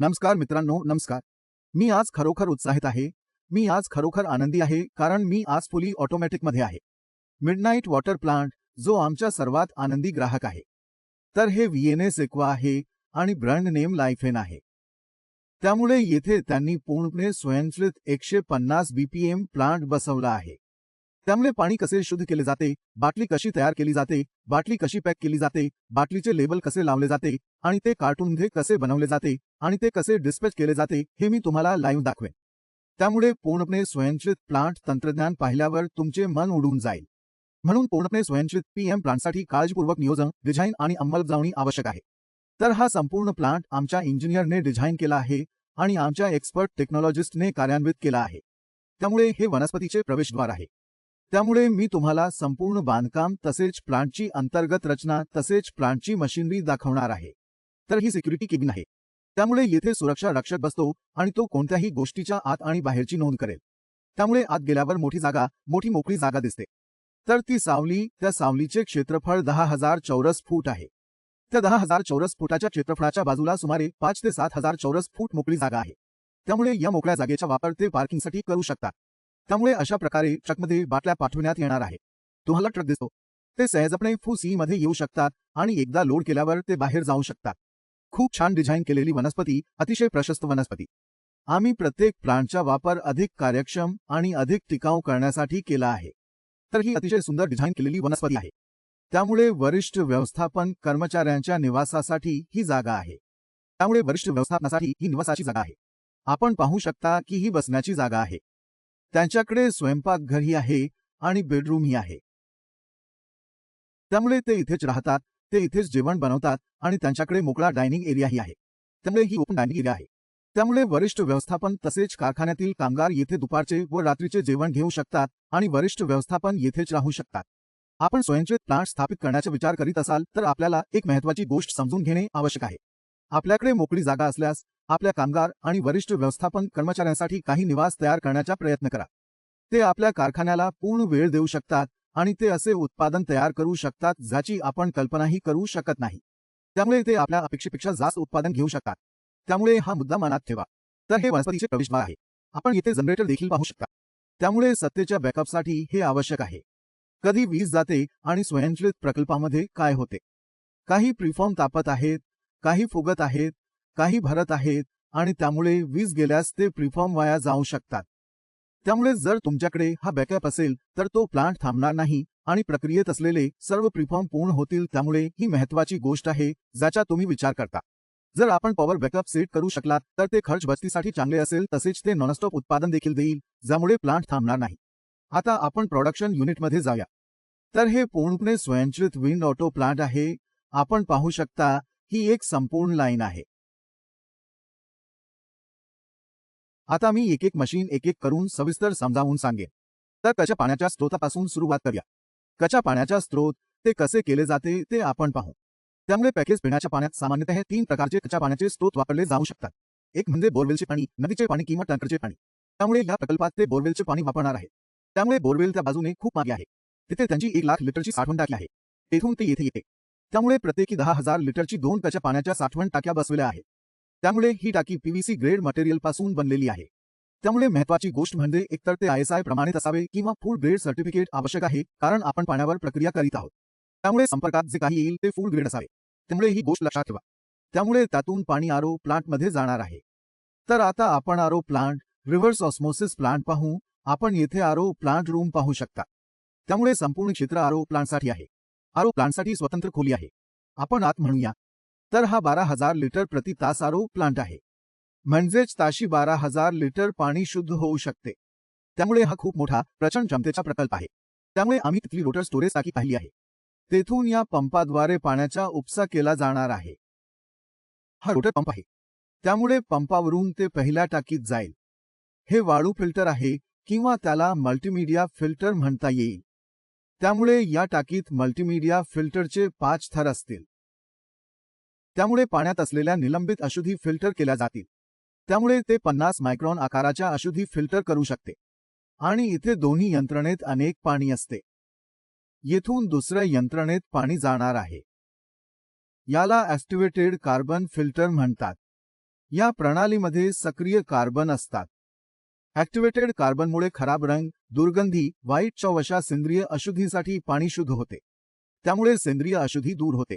नमस्कार मित्रांनो नमस्कार. मी आज खरोखर उत्साहित आहे. मी आज खरोखर आनंदी आहे कारण मी आज फुली ऑटोमॅटिकमध्ये आहे. मिडनाईट वॉटर प्लांट जो आमच्या सर्वात आनंदी ग्राहक आहे. तर हे व्हीएनएस एक्वा आहे आणि ब्रँड नेम लाईफेन आहे. त्यामुळे येथे त्यांनी पूर्णपणे स्वयंचलित एकशे पन्नास बीपीएम प्लांट बसवला आहे. त्यामुळे पाणी कसे शुद्ध केले जाते? बाटली कशी तयार केली जाते? बाटली कशी पॅक केली जाते? बाटलीचे लेबल कसे लावले जाते? आणि ते कार्टूनमध्ये कसे बनवले जाते? आणि ते कसे डिस्पॅच केले जाते? हे मी तुम्हाला लाईव्ह दाखवेन. त्यामुळे पूर्णपणे स्वयंचलित प्लांट तंत्रज्ञान पाहिल्यावर तुमचे मन उडून जाईल. म्हणून पूर्णपणे स्वयंचलित पीएम प्लांटसाठी काळजीपूर्वक नियोजन डिझाईन आणि अंमलबजावणी आवश्यक आहे. तर हा संपूर्ण प्लांट आमच्या इंजिनियरने डिझाईन केला आहे आणि आमच्या एक्सपर्ट टेक्नॉलॉजिस्टने कार्यान्वित केला आहे. त्यामुळे हे वनस्पतीचे प्रवेशद्वार आहे. त्यामुळे मी तुम्हाला संपूर्ण बांधकाम तसेच प्लांटची अंतर्गत रचना तसेच प्लांटची मशिनरी दाखवणार आहे. तर ही सिक्युरिटी किबिन आहे. त्यामुळे येथे सुरक्षा रक्षक बसतो आणि तो कोणत्याही गोष्टीच्या आत आणि बाहेरची नोंद करेल. त्यामुळे आत गेल्यावर मोठी जागा मोठी मोकळी जागा दिसते. तर ती सावली त्या सावलीचे क्षेत्रफळ दहा हजार चौरस फूट आहे. त्या दहा हजार चौरस फुटाच्या क्षेत्रफळाच्या बाजूला सुमारे पाच ते सात हजार चौरस फूट मोकळी जागा आहे. त्यामुळे या मोकळ्या जागेचा वापर ते पार्किंगसाठी करू शकतात त्यामुळे अशा प्रकारे ट्रकमध्ये बाटल्या पाठविण्यात येणार आहे तुम्हाला ट्रक दिसतो. ते सहजपणे फू सी मध्ये येऊ शकतात आणि एकदा लोड केल्यावर ते बाहेर जाऊ शकतात. खूप छान डिझाईन केलेली वनस्पती अतिशय प्रशस्त वनस्पती. आम्ही प्रत्येक प्लांटचा वापर अधिक कार्यक्षम आणि अधिक टिकाऊ करण्यासाठी केला आहे. तर ही अतिशय सुंदर डिझाईन केलेली वनस्पती आहे. त्यामुळे वरिष्ठ व्यवस्थापन कर्मचाऱ्यांच्या निवासासाठी ही जागा आहे. त्यामुळे वरिष्ठ व्यवस्थापनासाठी ही निवासाची जागा आहे. आपण पाहू शकता की ही बसण्याची जागा आहे. त्यांच्याकडे स्वयंपाकघरही आहे आणि बेडरूमही आहे. त्यामुळे ते इथेच राहतात ते इथेच जेवण बनवतात आणि त्यांच्याकडे मोकळा डायनिंग एरियाही आहे. त्यामुळे ही ओपन डायनिंग एरिया आहे. त्यामुळे वरिष्ठ व्यवस्थापन तसेच कारखान्यातील कामगार येथे दुपारचे व रात्रीचे जेवण घेऊ शकतात आणि वरिष्ठ व्यवस्थापन येथेच राहू शकतात. आपण स्वयंचलित प्लांट स्थापित करण्याचा विचार करीत असाल तर आपल्याला एक महत्वाची गोष्ट समजून घेणे आवश्यक आहे. आपल्याकडे मोकळी जागा असल्यास आपल्या कामगार आणि वरिष्ठ व्यवस्थापन कर्मचाऱ्यांसाठी काही निवास तयार करण्याचा प्रयत्न करा. ते आपल्या कारखान्याला पूर्ण वेळ देऊ शकतात आणि ते असे उत्पादन तयार करू शकतात ज्याची आपण कल्पनाही करू शकत नाही. त्यामुळे ते आपल्या अपेक्षेपेक्षा जास्त उत्पादन घेऊ शकतात. त्यामुळे हा मुद्दा मनात ठेवा. तर हे वनस्पतीचे प्रवेशद्वार आहे. आपण येथे जनरेटर देखील पाहू शकता. त्यामुळे सत्तेच्या बॅकअपसाठी हे आवश्यक आहे. कधी वीज जाते आणि स्वयंचलित प्रकल्पामध्ये काय होते? काही प्रिफॉर्म तापत आहेत काही फुगत आहेत काही भरत आहेत आणि त्यामुळे वीज गेल्यास ते प्रिफॉर्म वाया जाऊ शकतात. त्यामुळे जर तुमच्याकडे हा बॅकअप असेल तर तो प्लांट थांबणार नाही आणि प्रक्रियेत असलेले सर्व प्रिफॉर्म पूर्ण होतील त्यामुळे ही महत्वाची गोष्ट आहे ज्याचा तुम्ही विचार करता. जर आपण पॉवर बॅकअप सेट करू शकलात तर ते खर्च बचतीसाठी चांगले असेल तसेच ते नॉनस्टॉप उत्पादन देखील देईल ज्यामुळे प्लांट थांबणार नाही. आता आपण प्रोडक्शन युनिटमध्ये जाऊया. तर हे पूर्णपणे स्वयंचलित विंड ऑटो प्लांट आहे. आपण पाहू शकता ही एक संपूर्ण लाईन आहे. आता मी एक एक मशीन एक एक करून सविस्तर समजावून सांगेन. तर कच्या पाण्याच्या स्त्रोतापासून सुरुवात करूया. कच्या पाण्याचा स्त्रोत ते कसे केले जाते ते आपण पाहू. त्यामुळे पॅकेज पिण्याच्या पाण्यात सामान्यतः तीन प्रकारचे कच्या पाण्याचे स्त्रोत वापरले जाऊ शकतात. एक म्हणजे बोरवेलचे पाणी नदीचे पाणी किंवा टँकरचे पाणी. त्यामुळे या प्रकल्पात ते बोरवेलचे पाणी वापरणार आहे. त्यामुळे बोरवेल त्या बाजूने खूप मागे आहे. तिथे त्यांची एक लाख लिटरची साठवण टाकी आहे. तेथून ते येथे येते. त्यामुळे प्रत्येकी दहा हजार लिटरची दोन कच्या पाण्याच्या साठवण टाक्या बसवल्या आहेत. त्यामुळे ही टाकी पीव्हीसी ग्रेड मटेरियलपासून बनलेली आहे. त्यामुळे महत्वाची गोष्ट म्हणजे एकतर ते आयएसआय प्रमाणित असावे किंवा फुल ग्रेड सर्टिफिकेट आवश्यक आहे कारण आपण पाण्यावर प्रक्रिया करीत आहोत. त्यामुळे संपर्कात जे काही येईल ते फूड ग्रेड असावे. त्यामुळे ही गोष्ट लक्षात ठेवा. त्यामुळे त्यातून पाणी आरो प्लांटमध्ये जाणार आहे. तर आता आपण RO plant reverse osmosis plant पाहू. आपण येथे आरो प्लांट रूम पाहू शकता. त्यामुळे संपूर्ण क्षेत्र आरो प्लांटसाठी आहे. आरो प्लांटसाठी स्वतंत्र खोली आहे. आपण आत म्हणूया तर हा बारा हजार लिटर प्रति तास आरो प्लांट आहे. म्हणजेच ताशी बारा हजार लिटर पाणी शुद्ध होऊ शकते. त्यामुळे हा खूप मोठा प्रचंड क्षमतेचा प्रकल्प आहे. त्यामुळे आम्ही तिथली रोटर स्टोरेज टाकी पाहिली आहे. तेथून या पंपाद्वारे पाण्याचा उपसा केला जाणार आहे. हा रोटर पंप आहे. त्यामुळे पंपावरून ते पहिल्या टाकीत जाईल. हे वाळू फिल्टर आहे किंवा त्याला मल्टीमीडिया फिल्टर म्हणता येईल. त्यामुळे या टाकीत मल्टीमीडिया फिल्टरचे पाच थर असतील. त्यामुळे पाण्यात असलेल्या निलंबित अशुद्धी फिल्टर केल्या जातील. त्यामुळे ते पन्नास मायक्रॉन आकाराच्या अशुद्धी फिल्टर करू शकते. आणि इथे दोन्ही यंत्रणेत अनेक पाणी असते. येथून दुसऱ्या यंत्रणेत पाणी जाणार आहे. याला ऍक्टिव्हेटेड कार्बन फिल्टर म्हणतात. या प्रणालीमध्ये सक्रिय कार्बन असतात. ऍक्टिव्हेटेड कार्बनमुळे खराब रंग दुर्गंधी वाईट चव अशा सेंद्रिय अशुद्धीसाठी पाणी शुद्ध होते. त्यामुळे सेंद्रिय अशुद्धी दूर होते.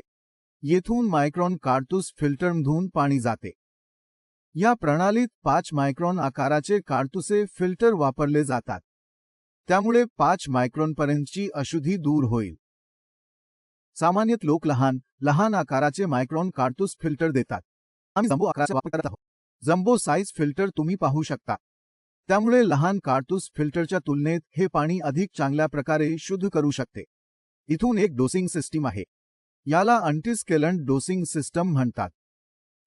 येथून मायक्रॉन काडतूस फिल्टरमधून पाणी जाते. या प्रणालीत पाच मायक्रॉन आकाराचे कार्तुसे फिल्टर वापरले जातात. त्यामुळे पाच मायक्रॉनपर्यंतची अशुद्धी दूर होईल. सामान्यतः लोक लहान लहान आकाराचे मायक्रॉन कार्तूस फिल्टर देतात. आम्ही जम्बो आकाराचा वापर करत आहोत. जम्बो साईज फिल्टर तुम्ही पाहू शकता. त्यामुळे लहान कार्तूस फिल्टरच्या तुलनेत हे पाणी अधिक चांगल्या प्रकारे शुद्ध करू शकते. इथून एक डोसिंग सिस्टीम आहे. याला अंटीस्केलंट डोसिंग सिस्टम म्हणतात.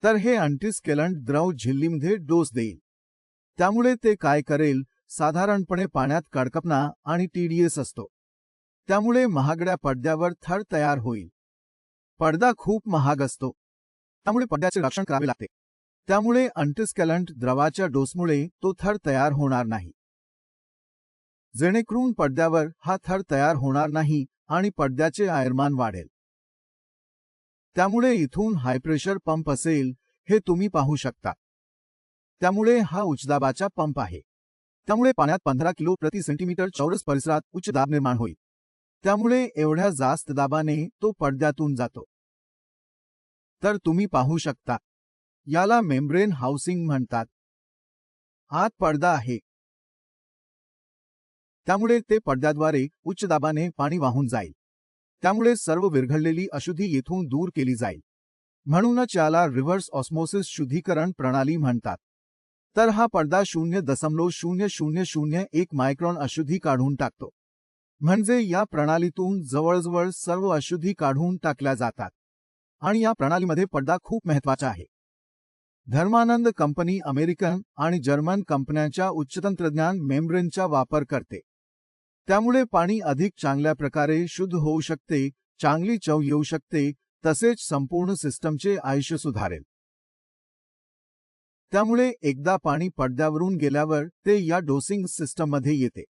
तर हे अंटीस्केलंट द्रव झिल्लीमध्ये डोस देईल. त्यामुळे ते काय करेल? साधारणपणे पाण्यात कडकपणा आणि टीडीएस असतो. त्यामुळे महागड्या पडद्यावर थर तयार होईल. पडदा खूप महाग असतो. त्यामुळे पडद्याचे रक्षण करावे लागते. त्यामुळे अंटिस्कॅलंट द्रवाच्या डोसमुळे तो थर तयार होणार नाही. जेणेकरून पडद्यावर हा थर तयार होणार नाही आणि पडद्याचे आयरमान वाढेल. त्यामुळे इथून हाय प्रेशर पंप असेल हे तुम्ही पाहू शकता. त्यामुळे हा उच्चदाबाचा पंप आहे. त्यामुळे पाण्यात पंधरा किलो प्रति सेंटीमीटर चौरस परिसरात उच्च दाब निर्माण होईल. त्यामुळे एवढ्या जास्त दाबाने तो पडद्यातून जातो. तर तुम्ही पाहू शकता. याला मेम्ब्रेन हाऊसिंग म्हणतात. आत पडदा आहे. त्यामुळे ते पडद्याद्वारे उच्च दाबाने पाणी वाहून जाईल. त्यामुळे सर्व विरघळलेली अशुद्धी येथून दूर केली जाईल. म्हणूनच याला रिव्हर्स ऑस्मोसिस शुद्धीकरण प्रणाली म्हणतात. तर हा पडदा शून्य दशमलव शून्य शून्य शून्य एक मायक्रॉन अशुद्धी काढून टाकतो. म्हणजे या प्रणालीतून जवळजवळ सर्व अशुद्धी काढून टाकल्या जातात. आणि या प्रणालीमध्ये पडदा खूप महत्त्वाचा आहे. धर्मानंद कंपनी अमेरिकन आणि जर्मन कंपन्यांच्या उच्च तंत्रज्ञान मेम्ब्रेनचा वापर करते. त्यामुळे पाणी अधिक चांगल्या प्रकारे शुद्ध होऊ शकते चांगली चव येऊ शकते तसेच संपूर्ण सिस्टमचे आयुष्य सुधारेल. त्यामुळे एकदा पाणी पडद्यावरून गेल्यावर ते या डोसिंग सिस्टममध्ये येते.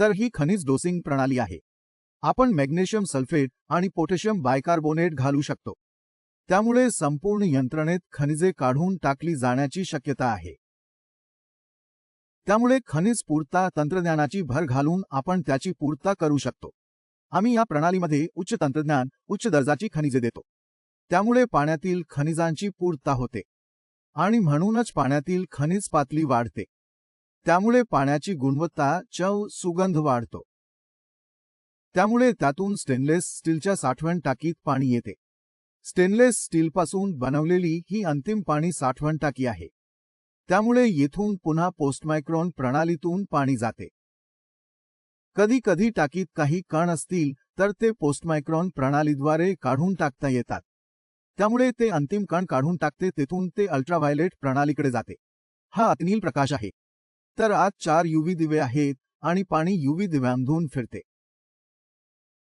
तर ही खनिज डोसिंग प्रणाली आहे. आपण मॅग्नेशियम सल्फेट आणि पोटॅशियम बायकार्बोनेट घालू शकतो. त्यामुळे संपूर्ण यंत्रणेत खनिजे काढून टाकली जाण्याची शक्यता आहे. त्यामुळे खनिज पूर्तता तंत्रज्ञानाची भर घालून आपण त्याची पूर्तता करू शकतो. आम्ही या प्रणालीमध्ये उच्च तंत्रज्ञान उच्च दर्जाची खनिजे देतो. त्यामुळे पाण्यातील खनिजांची पूर्तता होते. आणि म्हणूनच पाण्यातील खनिज पातळी वाढते. त्यामुळे पाण्याची गुणवत्ता चव सुगंध वाढतो. त्यामुळे त्यातून स्टेनलेस स्टीलच्या साठवण टाकीत पाणी येते. स्टेनलेस स्टीलपासून बनवलेली ही अंतिम पाणी साठवण टाकी आहे. त्यामुळे येथून पुन्हा पोस्टमायक्रॉन प्रणालीतून पाणी जाते. कधी कधी टाकीत काही कण असतील तर ते पोस्टमायक्रॉन प्रणालीद्वारे काढून टाकता येतात. त्यामुळे ते अंतिम कण काढून टाकते तेथून ते अल्ट्राव्हायलेट प्रणालीकडे जाते. हा अतिनील प्रकाश आहे. तर आज चार युव्ही दिवे आहेत आणि पाणी युव्ही दिव्यांमधून फिरते.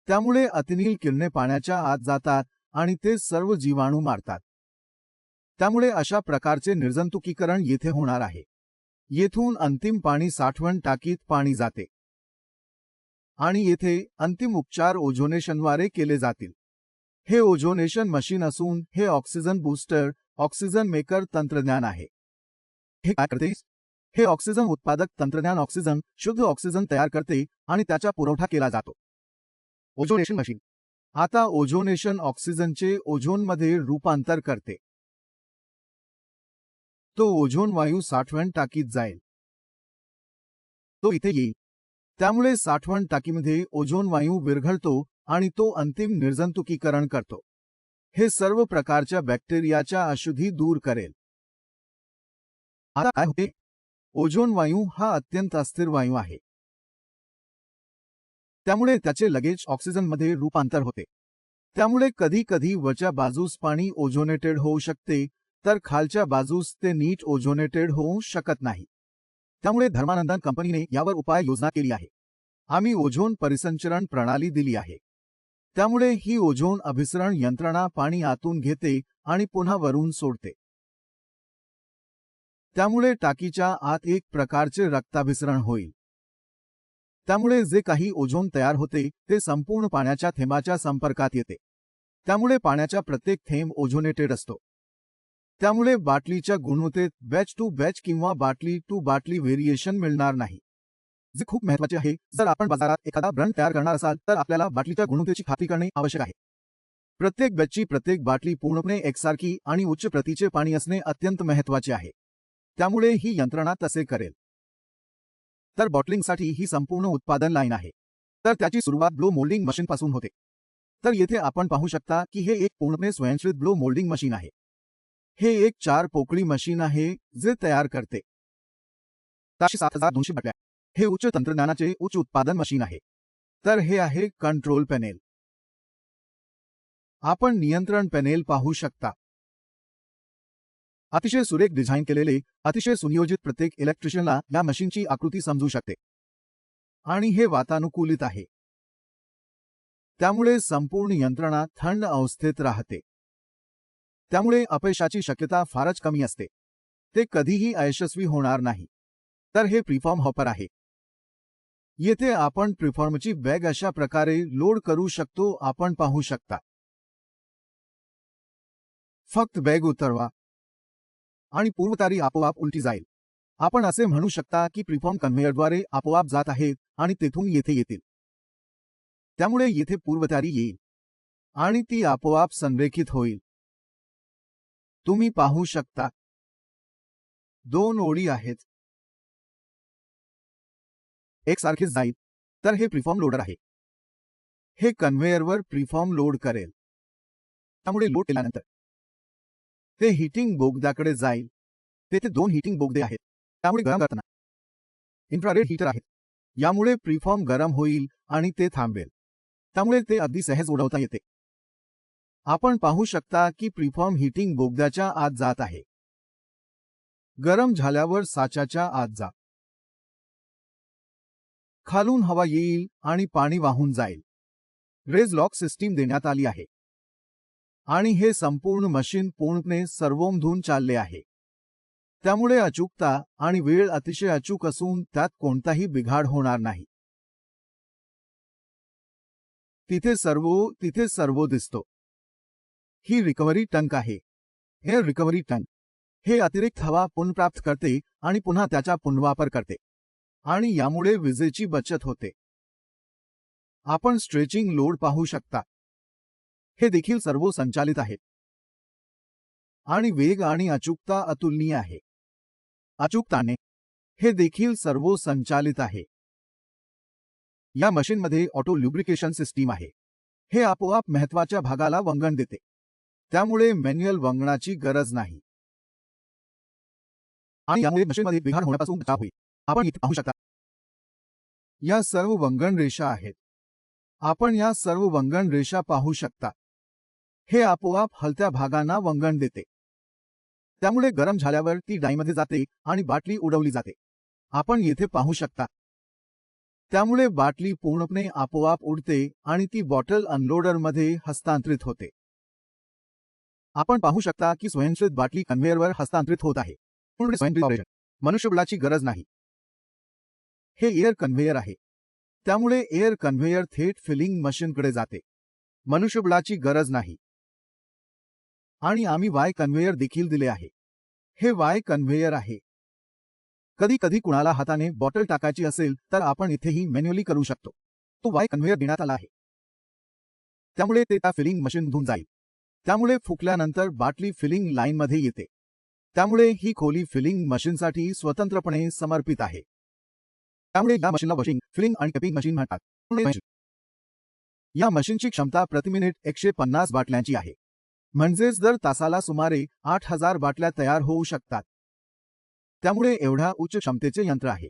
त्यामुळे अतिनील किरणे पाण्याच्या आत जातात आणि ते सर्व जीवाणू मारतात. त्यामुळे अशा प्रकारचे निर्जंतुकीकरण येथे होणार आहे. येथून अंतिम पाणी साठवण टाकीत पाणी जाते. आणि येथे अंतिम उपचार ओझोनेशनद्वारे केले जातील. हे ओझोनेशन मशीन असून हे ऑक्सिजन बूस्टर ऑक्सिजन मेकर तंत्रज्ञान आहे. हे काय करते? हे ऑक्सिजन उत्पादक तंत्रज्ञान ऑक्सिजन शुद्ध ऑक्सिजन तयार करते आणि त्याचा पुरवठा केला जातो. Ozonation machine. आता ओझोनेशन ऑक्सिजनचे ओझोनमध्ये रूपांतर करते. तो ओझोन वायू साठवण टाकीत जाईल. तो इथे येईल. त्यामुळे साठवण टाकीमध्ये ओझोन वायू विरघळतो आणि तो अंतिम निर्जंतुकीकरण करतो. हे सर्व प्रकारच्या बॅक्टेरियाच्या अशुद्धी दूर करेल. आता काय होते? ओझोन वायू हा अत्यंत अस्थिर वायू आहे. त्यामुळे त्याचे लगेच ऑक्सिजनमध्ये रूपांतर होते. त्यामुळे कधी कधी वरच्या बाजूस पाणी ओझोनेटेड होऊ शकते तर खालच्या बाजूस ते नीट ओझोनेटेड होऊ शकत नाही. त्यामुळे धर्मानंदन कंपनीने यावर उपाय योजना केली आहे. आम्ही ओझोन परिसंचरण प्रणाली दिली आहे. त्यामुळे ही ओझोन अभिसरण यंत्रणा पाणी आतून घेते आणि पुन्हा वरून सोडते. त्यामुळे टाकीच्या आत एक प्रकारचे रक्ताभिसरण होईल. त्यामुळे जे काही ओझोन तयार होते ते संपूर्ण पाण्याच्या थेंबाच्या संपर्कात येते. त्यामुळे पाण्याचा प्रत्येक थेंब ओझोनेटेड असतो. त्यामुळे बाटलीच्या गुणवत्तेत बॅच टू बॅच किंवा बाटली टू बाटली व्हेरिएशन मिळणार नाही. जे खूप महत्त्वाचे आहे जर आपण बाजारात एखादा ब्रँड तयार करणार असाल तर आपल्याला बाटलीच्या गुणवत्तेची खात्री करणे आवश्यक आहे. प्रत्येक बॅचची प्रत्येक बाटली पूर्णपणे एकसारखी आणि उच्च प्रतीचे पाणी असणे अत्यंत महत्त्वाचे आहे. त्यामुळे ही यंत्रणा तसे करेल. तर बॉटलिंगसाठी ही संपूर्ण उत्पादन लाईन आहे. तर त्याची सुरुवात ब्लो मोल्डिंग मशीनपासून होते. तर येथे आपण पाहू शकता की हे एक पूर्णपणे स्वयंचलित ब्लो मोल्डिंग मशीन आहे. हे एक चार पोकळी मशीन आहे जे तयार करते. ताशे सात हजार दोनशे बाटल्या. हे उच्च तंत्रज्ञानाचे उच्च उत्पादन मशीन आहे. तर हे आहे कंट्रोल पॅनेल. आपण नियंत्रण पॅनेल पाहू शकता. अतिशय सुरेख डिझाईन केलेले अतिशय सुनियोजित प्रत्येक इलेक्ट्रिशियनला या मशीनची आकृती समजू शकते. आणि हे वातानुकूलित आहे. त्यामुळे संपूर्ण यंत्रणा थंड अवस्थेत राहते. त्यामुळे अपयशाची शक्यता फारच कमी असते. ते कधीही अयशस्वी होणार नाही. तर हे प्रिफॉर्म हॉपर आहे. येथे आपण प्रिफॉर्मची बॅग अशा प्रकारे लोड करू शकतो आपण पाहू शकता. फक्त बॅग उतरवा. आणि पूर्वतारी आपोआप उलटी जाईल. आपण असे म्हणू शकता की प्रिफॉर्म कन्व्हेयरद्वारे आपोआप जात आहेत आणि तेथून येथे येतील. त्यामुळे येथे पूर्वतारी येईल. आणि ती आपोआप संरेखित होईल. तुम्ही पाहू शकता. दोन ओळी आहेत. एक सारखेच जाईल तर हे प्रिफॉर्म लोडर आहे. हे कन्व्हेयरवर प्रिफॉर्म लोड करेल. त्यामुळे लोड केल्यानंतर ते हिटिंग बोगद्याकडे जाईल. तेथे दोन हिटिंग बोगदे आहेत. त्यामुळे गरम करताना इन्फ्रारेड हीटर आहेत. यामुळे प्रिफॉर्म गरम होईल आणि ते थांबेल. त्यामुळे ते अगदी सहज उडवता येते. आपण पाहू शकता की प्रीफॉर्म हिटिंग बोगद्याच्या आत जात आहे. गरम झाल्यावर साच्याच्या आत जा. खालून हवा येईल आणि पाणी वाहून जाईल. रेज लॉक सिस्टीम देण्यात आली आहे. आणि हे संपूर्ण मशीन पूर्णपणे सर्वोमधून चालले आहे. त्यामुळे अचूकता आणि वेळ अतिशय अचूक असून त्यात कोणताही बिघाड होणार नाही. तिथे सर्वो तिथे सर्वो दिसतो. ही रिकव्हरी टंक आहे. हे रिकव्हरी टंक हे अतिरिक्त हवा पुनर्प्राप्त करते आणि पुन्हा त्याचा पुनर्वापर करते. आणि यामुळे विजेची बचत होते. आपण स्ट्रेचिंग लोड पाहू शकता. हे देखील सर्व संचालित आहेत आणि वेग आणि अचूकता अतुलनीय आहे. अचूकताने हे देखील सर्व संचालित आहे. या मशीनमध्ये ऑटो ल्युब्रिकेशन सिस्टीम आहे. हे आपोआप महत्त्वाच्या भागाला वंगण देते. त्यामुळे मॅन्युअल वंगणाची गरज नाही. आणि यामुळे मशीनमध्ये बिघाड होण्यापासून बचाव होईल. आपण इथे पाहू शकता. या सर्व वंगण रेषा आहेत. आपण या सर्व वंगण रेषा पाहू शकता. हे आपोआप हलत्या भागांना वंगण देते. त्यामुळे गरम झाल्यावर ती डाईमध्ये जाते आणि बाटली उडवली जाते. आपण येथे पाहू शकता. त्यामुळे बाटली पूर्णपणे आपोआप उडते आणि ती बॉटल अनलोडरमध्ये हस्तांतरित होते. आपण पाहू शकता की स्वयंचलित बाटली कन्व्हेअरवर हस्तांतरित होत आहे. पूर्ण स्वयंचलित ऑपरेशन मनुष्यबळाची गरज नाही. हे एअर कन्व्हेयर आहे. त्यामुळे एअर कन्व्हेयर थेट फिलिंग मशीनकडे जाते. मनुष्यबळाची गरज नाही. आणि आम्ही वाय कन्व्हेयर देखील दिले आहे. हे वाय कन्व्हेयर आहे. कधी कधी कुणाला हाताने बॉटल टाकायची असेल तर आपण इथेही मॅन्युअली करू शकतो. तो वाय कन्व्हेयर देण्यात आला आहे. त्यामुळे ते त्या फिलिंग मशीनमधून जाईल. त्यामुळे फुकल्यानंतर बाटली फिलिंग लाईनमध्ये येते. त्यामुळे ही खोली फिलिंग मशीनसाठी स्वतंत्रपणे समर्पित आहे. त्यामुळे या मशीनला वॉशिंग फिलिंग आणि कपिंग मशीन म्हणतात. या मशीनची क्षमता प्रति मिनिट एकशे पन्नास बाटल्यांची आहे. म्हणजेच दर तासाला सुमारे आठ हजार बाटल्या तयार होऊ शकतात. त्यामुळे एवढ्या उच्च क्षमतेचे यंत्र आहे.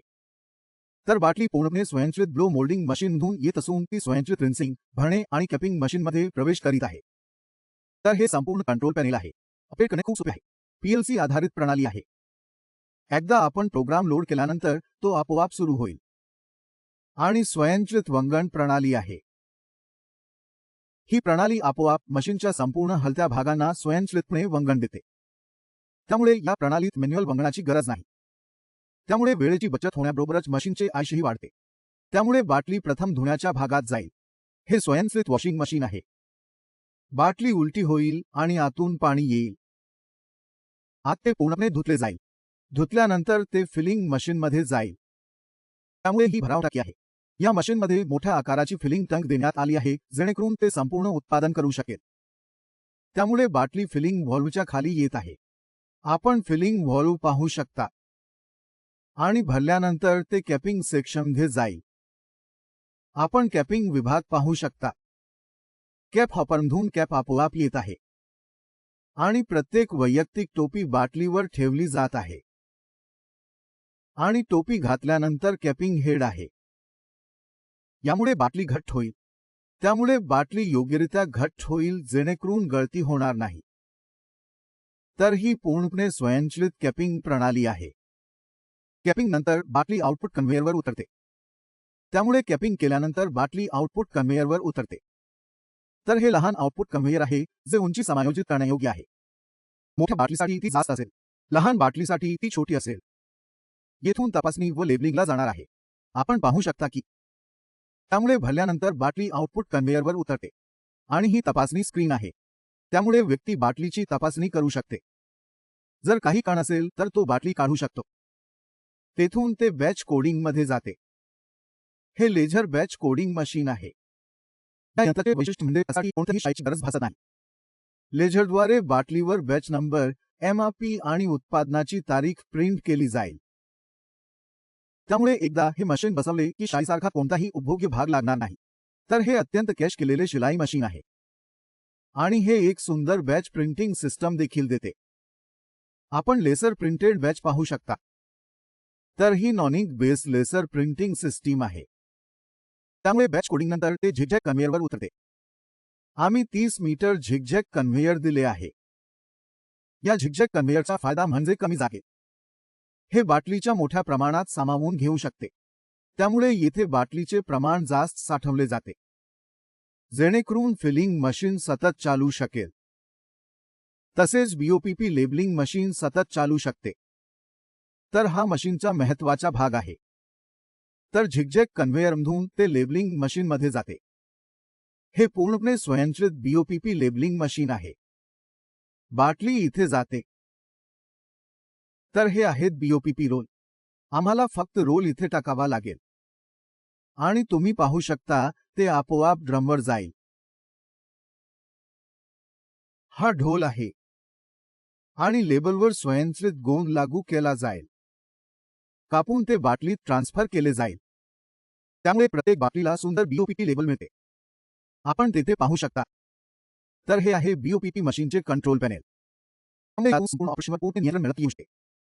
तर बाटली पूर्णपणे स्वयंचलित ब्लो मोल्डिंग मशीनमधून येत असून ती स्वयंचलित रिन्सिंग भरणे आणि कपिंग मशीनमध्ये प्रवेश करीत आहे. तर हे संपूर्ण कंट्रोल पॅनेल आहे. अपडेट करणे खूप सोपे आहे. पीएलसी आधारित प्रणाली आहे. एकदा आपण प्रोग्राम लोड केल्यानंतर तो आपोआप सुरू होईल. आणि स्वयंचलित वंगण प्रणाली आहे. ही प्रणाली आपोआप मशीनच्या संपूर्ण हलत्या भागांना स्वयंचलितपणे वंगण देते. त्यामुळे या प्रणालीत मॅन्युअल वंगणाची गरज नाही. त्यामुळे वेळेची बचत होण्याबरोबरच मशीनचे आयुष्यही वाढते. त्यामुळे बाटली प्रथम धुण्याच्या भागात जाईल. हे स्वयंचलित वॉशिंग मशीन आहे. बाटली उलटी होईल आणि आतून पाणी येईल. आत ते पूर्णपणे धुतले जाईल. धुतल्यानंतर ते फिलिंग मशीनमध्ये जाईल. त्यामुळे ही भराव टाकी आहे. या मशीनमध्ये मोठ्या आकाराची फिलिंग टंक देण्यात आली आहे जेणेकरून ते संपूर्ण उत्पादन करू शकेल. त्यामुळे बाटली फिलिंग व्हॉल्व्हच्या खाली येत आहे. आपण फिलिंग व्हॉल्व्ह पाहू शकता. आणि भरल्यानंतर ते कॅपिंग सेक्शनमध्ये जाईल. आपण कॅपिंग विभाग पाहू शकता. कॅप हॉपरमधून कॅप आपोआप येत आहे. आणि प्रत्येक वैयक्तिक टोपी बाटलीवर ठेवली जात आहे. आणि टोपी घातल्यानंतर कॅपिंग हेड आहे. यामुळे बाटली घट्ट होईल. त्यामुळे बाटली योग्यरित्या घट्ट होईल जेणेकरून गळती होणार नाही. तर ही पूर्णपणे स्वयंचलित कॅपिंग प्रणाली आहे. कॅपिंग नंतर बाटली आउटपुट कन्व्हेयरवर उतरते. त्यामुळे कॅपिंग केल्यानंतर बाटली आउटपुट कन्व्हेयरवर उतरते. तर हे लहान आउटपुट कन्व्हेयर आहे जे उंची समायोजित करण्यायोग्य आहे. मोठ्या बाटलीसाठी ती जास्त असेल. लहान बाटलीसाठी ती छोटी असेल. येथून तपासणी व लेबलिंगला जाणार आहे. आपण पाहू शकता की त्यामुळे भरल्यानंतर बाटली आउटपुट कन्व्हेयरवर उतरते. आणि ही तपासणी स्क्रीन आहे. त्यामुळे व्यक्ती बाटलीची तपासणी करू शकते. जर काही काण असेल तर तो बाटली काढू शकतो. तेथून ते बॅच कोडिंगमध्ये जाते. हे लेझर बॅच कोडिंग मशीन आहे. या यंत्राचे वैशिष्ट्य म्हणजे त्यासाठी कोणत्याही शाईची गरज भासत नाही. लेझरद्वारे बाटलीवर बॅच नंबर एमआरपी आणि उत्पादनाची तारीख प्रिंट केली जाईल. त्यामुळे एकदा हे मशीन बसवले की शाईसारखा कोणताही उपभोग्य भाग लागणार नाही. तर हे अत्यंत कॅश केलेले शिलाई मशीन आहे. आणि हे एक सुंदर बॅच प्रिंटिंग सिस्टम देखील देते. आपण लेसर प्रिंटेड बॅच पाहू शकता. तर ही non ink base laser printing system आहे. त्यामुळे बॅच कोडिंग नंतर ते झिगझॅग कन्व्हेअरवर उतरते. आम्ही तीस मीटर झिगझॅग कन्व्हेयर दिले आहे. या झिगझॅग कन्व्हेअरचा फायदा म्हणजे कमी जागे. हे बाटलीच्या मोठ्या प्रमाणात सामावून घेऊ शकते. त्यामुळे येथे बाटलीचे प्रमाण जास्त साठवले जाते. जेणेकरून फिलिंग मशीन सतत चालू शकेल. तसेच बीओपीपी लेबलिंग मशीन सतत चालू शकते. तर हा मशीनचा महत्त्वाचा भाग आहे. तर झिगझॅग कन्व्हेयरमधून ते लेबलिंग मशीनमध्ये जाते. हे पूर्णपणे स्वयंचलित बीओपीपी लेबलिंग मशीन आहे. बाटली इथे जाते. तर हे आहेत बीओपीपी रोल. आम्हाला फक्त रोल इथे टाकावा लागेल. आणि तुम्ही पाहू शकता ते आपोआप ड्रमवर जाईल. हा ढोल आहे. आणि लेबलवर स्वयंचलित गोंद लागू केला जाईल. कापून ते बाटलीत ट्रान्सफर केले जाईल. त्यामुळे प्रत्येक बाटलीला सुंदर बीओपीपी लेबल मिळते. आपण तेथे पाहू शकता. तर हे आहे बीओपीपी मशीनचे कंट्रोल पॅनेल संपूर्ण ऑपरेशनवर पूर्ण नियंत्रण मिळत येऊ शकते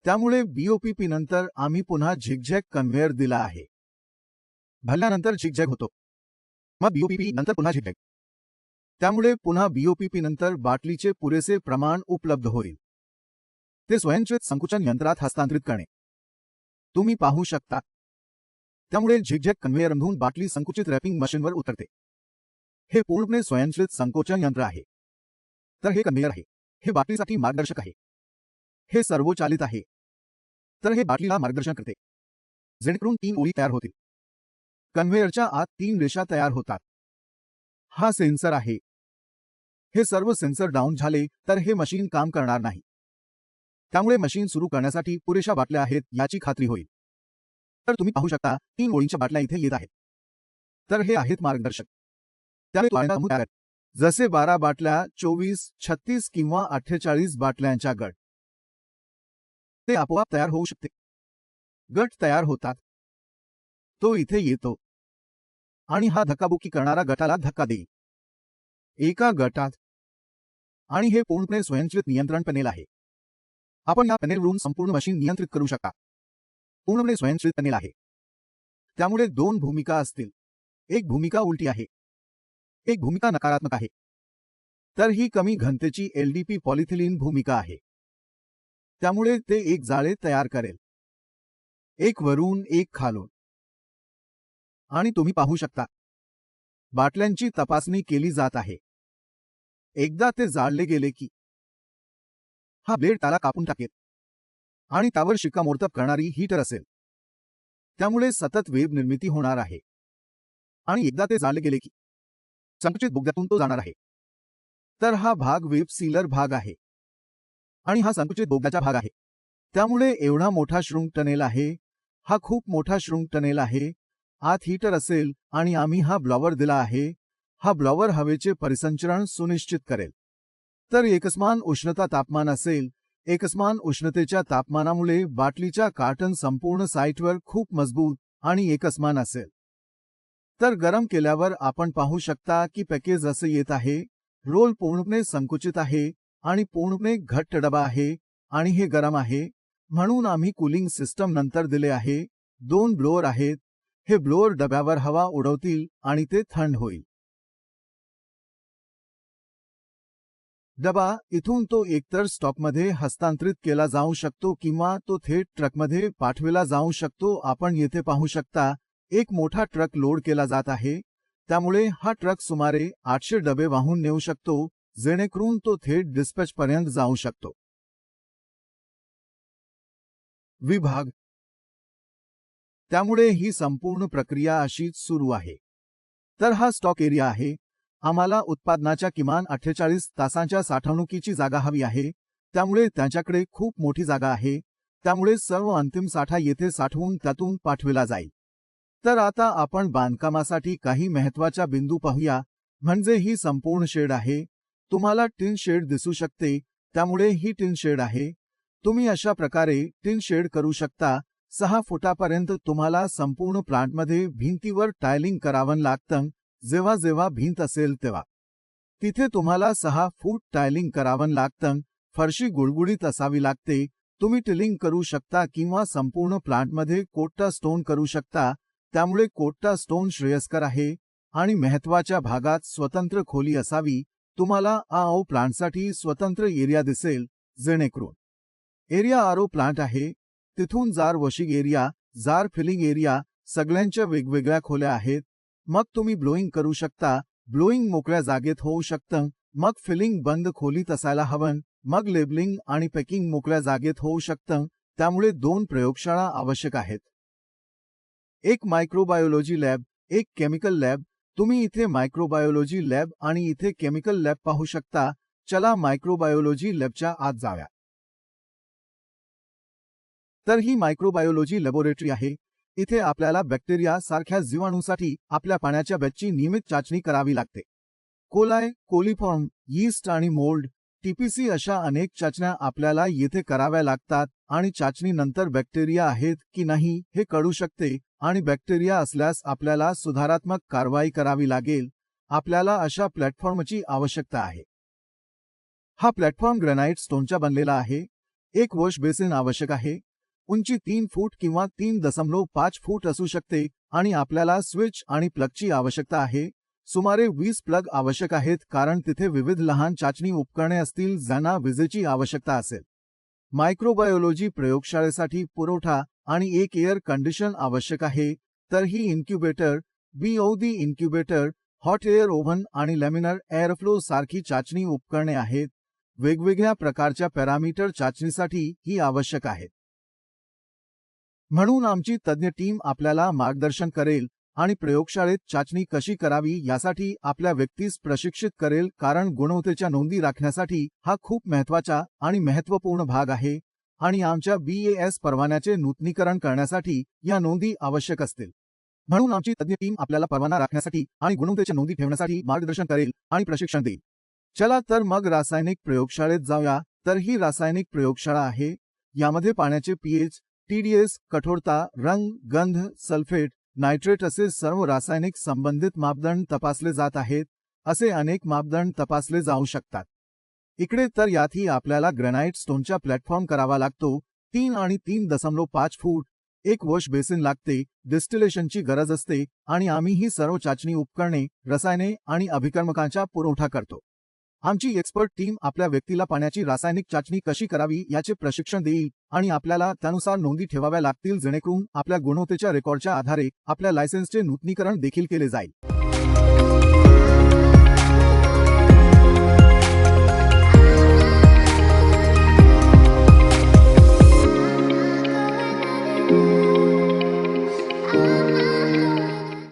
त्यामुळे बीओपीपी नंतर आम्ही पुन्हा झिगझॅग कन्व्हेअर दिला आहे. भरल्यानंतर झिगझॅग होतो. मग बीओपीपी नंतर पुन्हा झिगझॅग. त्यामुळे पुन्हा बीओपीपी नंतर बाटलीचे पुरेसे प्रमाण उपलब्ध होईल. ते स्वयंचलित संकुचन यंत्रात हस्तांतरित करणे. तुम्ही पाहू शकता. त्यामुळे झिगझॅग कन्व्हेयरमधून बाटली संकुचित रॅपिंग मशीनवर उतरते. हे पूर्णपणे स्वयंचलित संकोचन यंत्र आहे. तर हे कन्व्हेयर आहे. हे बाटलीसाठी मार्गदर्शक आहे. हे सर्वोचालित आहे. तर हे बाटलीला मार्गदर्शन करते. जेणेकरून तीन ओळी तयार होतील. कन्व्हेयरच्या आत तीन रेषा तयार होतात. हा सेन्सर आहे. हे सर्व सेन्सर डाऊन झाले तर हे मशीन काम करणार नाही. त्यामुळे मशीन सुरू करण्यासाठी पुरेशा बाटल्या आहेत याची खात्री होईल. तर तुम्ही पाहू शकता तीन ओळींच्या बाटल्या इथे येत आहेत. तर हे आहेत मार्गदर्शक. त्यामुळे जसे बारा बाटल्या चोवीस छत्तीस किंवा अठ्ठेचाळीस बाटल्यांच्या गट. ते आपोआप तयार होऊ शकते. गट तयार होतात. तो इथे येतो. आणि हा धक्काबुक्की करणारा गटाला धक्का देईल. एका गटात. आणि हे पूर्णपणे स्वयंचलित नियंत्रण पॅनेल आहे. आपण या पॅनेलवरून संपूर्ण मशीन नियंत्रित करू शकता. पूर्णपणे स्वयंचलित पॅनेल आहे. त्यामुळे दोन भूमिका असतील. एक भूमिका उलटी आहे. एक भूमिका नकारात्मक आहे. तर ही कमी घनतेची एलडीपी पॉलिथिलीन भूमिका आहे. त्यामुळे ते एक जाळे तयार करेल. एक वरून एक खालून. आणि तुम्ही पाहू शकता. बाटल्यांची तपासणी केली जात आहे. एकदा ते जाळले गेले की हा ब्लेड त्याला कापून टाकेल. आणि त्यावर शिक्कामोर्तब करणारी हीटर असेल. त्यामुळे सतत वेब निर्मिती होणार आहे. आणि एकदा ते जाणले गेले की संकुचित बोगद्यातून तो जाणार आहे. तर हा भाग वेब सीलर भाग आहे. आणि हा संकुचित बोगद्याचा भाग आहे. त्यामुळे एवढा मोठा श्रुंग टनेल आहे. हा खूप मोठा श्रुंग टनेल आहे. आत हीटर असेल आणि आम्ही हा ब्लॉवर दिला आहे. हा ब्लॉवर हवेचे परिसंचरण सुनिश्चित करेल. तर एकस्मान उष्णता तापमान असेल एकस्मान उष्णतेच्या तापमानामुळे बाटलीच्या कार्टन संपूर्ण साईटवर खूप मजबूत आणि एकस्मान असेल. तर गरम केल्यावर आपण पाहू शकता की पॅकेज असं येत आहे रोल पूर्णपणे संकुचित आहे आणि पूर्णपणे घट्ट डबा आहे आणि हे गरम आहे म्हणून आम्ही कूलिंग सिस्टम नंतर दिले आहे दोन ब्लोअर आहेत हे ब्लोअर डब्यावर हवा उडवतील आणि ते थंड होईल. डबा इथून तो एकतर स्टॉकमध्ये हस्तांतरित केला जाऊ शकतो किंवा तो थेट ट्रकमध्ये पाठविला जाऊ शकतो. आपण येथे पाहू शकता एक मोठा ट्रक लोड केला जात आहे. त्यामुळे हा ट्रक सुमारे आठशे डबे वाहून नेऊ शकतो जेणेकरून तो थेट डिस्पॅचपर्यंत जाऊ शकतो. विभाग. त्यामुळे ही संपूर्ण प्रक्रिया अशीच सुरू आहे. तर हा स्टॉक एरिया आहे. आम्हाला उत्पादनाच्या किमान अठ्ठेचाळीस तासांच्या साठवणुकीची जागा हवी आहे. त्यामुळे त्यांच्याकडे खूप मोठी जागा आहे. त्यामुळे सर्व अंतिम साठा येथे साठवून त्यातून पाठविला जाईल. तर आता आपण बांधकामासाठी काही महत्त्वाच्या बिंदू पाहूया. म्हणजे ही संपूर्ण शेड आहे. तुम्हाला टिन शेड दिसू शकते. त्यामुळे ही टिन शेड आहे. तुम्ही अशा प्रकारे टिन शेड करू शकता. सहा फुटापर्यंत तुम्हाला संपूर्ण प्लांटमध्ये भिंतीवर टायलिंग करावं लागतं. जेव्हा जेव्हा भिंत असेल तेव्हा. तिथे तुम्हाला सहा फूट टायलिंग करावं लागतं फरशी गुळगुळीत असावी लागते तुम्ही टिलिंग करू शकता किंवा संपूर्ण प्लांटमध्ये कोट्टा स्टोन करू शकता त्यामुळे कोट्टा स्टोन श्रेयस्कर आहे आणि महत्त्वाच्या भागात स्वतंत्र खोली असावी तुम्हाला आओ प्लांटसाठी स्वतंत्र एरिया दिसेल जेणेकरून. एरिया आरो प्लांट आहे तिथून jar washing area jar filling area सगळ्यांच्या वेगवेगळ्या खोल्या आहेत मग तुम्ही ब्लोईंग करू शकता. ब्लोईंग मोकळ्या जागेत होऊ शकतं. मग फिलिंग बंद खोलीत असायला हवं मग लेबलिंग आणि पॅकिंग मोकळ्या जागेत होऊ शकतं. त्यामुळे दोन प्रयोगशाळा आवश्यक आहेत. एक मायक्रोबायोलॉजी लॅब एक केमिकल लॅब तुम्ही इथे मायक्रोबायोलॉजी लॅब आणि इथे केमिकल लॅब पाहू शकता. चला मायक्रोबायोलॉजी लॅबच्या आत जाव्या तर ही मायक्रोबायोलॉजी लॅबोरेटरी आहे. इथे आपल्याला बॅक्टेरिया सारख्या जीवाणूसाठी आपल्या पाण्याच्या बॅचची नियमित चाचणी करावी लागते. कोलाय कोलिफॉर्म यीस्ट आणि मोल्ड टीपीसी अशा अनेक चाचण्या आपल्याला येथे कराव्या लागतात आणि चाचणीनंतर बॅक्टेरिया आहेत की नाही हे कळू शकते आणि बॅक्टेरिया असल्यास आपल्याला सुधारात्मक कारवाई करावी लागेल. आपल्याला अशा प्लॅटफॉर्मची आवश्यकता आहे. हा प्लॅटफॉर्म ग्रॅनाइट स्टोनचा बनलेला आहे. एक वॉश बेसिन आवश्यक आहे. उंची तीन फूट किंवा तीन दशमलव पाच फूट असू शकते आणि आपल्याला स्विच आणि प्लगची आवश्यकता आहे. सुमारे वीस प्लग आवश्यक आहेत कारण तिथे विविध लहान चाचणी उपकरणे असतील ज्यांना विजेची आवश्यकता असेल. मायक्रोबायोलॉजी प्रयोगशाळेसाठी पुरवठा आणि एक एअर कंडिशन आवश्यक आहे. तर ही incubator BOD incubator hot air oven आणि लेमिनर एअरफ्लो सारखी चाचणी उपकरणे आहेत. वेगवेगळ्या प्रकारच्या पॅरामीटर चाचणीसाठी ही आवश्यक आहेत. म्हणून आमची तज्ज्ञ टीम आपल्याला मार्गदर्शन करेल आणि प्रयोगशाळेत चाचणी कशी करावी यासाठी आपल्या व्यक्तीस प्रशिक्षित करेल कारण गुणवत्तेच्या नोंदी राखण्यासाठी हा खूप महत्त्वाचा आणि महत्त्वपूर्ण भाग आहे आणि आमच्या बीएएस परवान्याचे नूतनीकरण करण्यासाठी या नोंदी आवश्यक असतील. म्हणून आमची तज्ज्ञ टीम आपल्याला परवाना राखण्यासाठी आणि गुणवत्तेच्या नोंदी ठेवण्यासाठी मार्गदर्शन करेल आणि प्रशिक्षण देईल. चला तर मग रासायनिक प्रयोगशाळेत जाऊया. तर ही रासायनिक प्रयोगशाळा आहे. यामध्ये पाण्याचे पीएच टीडीएस कठोरता रंग गंध सल्फेट नायट्रेट असे सर्व रासायनिक संबंधित मापदंड तपासले जात आहेत असे अनेक मापदंड तपासले जाऊ शकतात. इकडे तर यातही आपल्याला ग्रॅनाइट स्टोनचा प्लॅटफॉर्म करावा लागतो तीन आणि तीन दशमलव पाच फूट एक वॉश बेसिन लागते डिस्टिलेशनची गरज असते आणि आम्ही ही सर्व चाचणी उपकरणे रसायने आणि अभिकर्मकांचा पुरवठा करतो. आमची एक्सपर्ट टीम आपल्या व्यक्तीला पाण्याची रासायनिक चाचणी कशी करावी याचे प्रशिक्षण देईल आणि आपल्याला त्यानुसार नोंदी ठेवाव्या लागतील जेणेकरून आपल्या गुणवत्तेच्या रेकॉर्डच्या आधारे आपल्या लायसन्सचे नूतनीकरण देखील केले जाईल.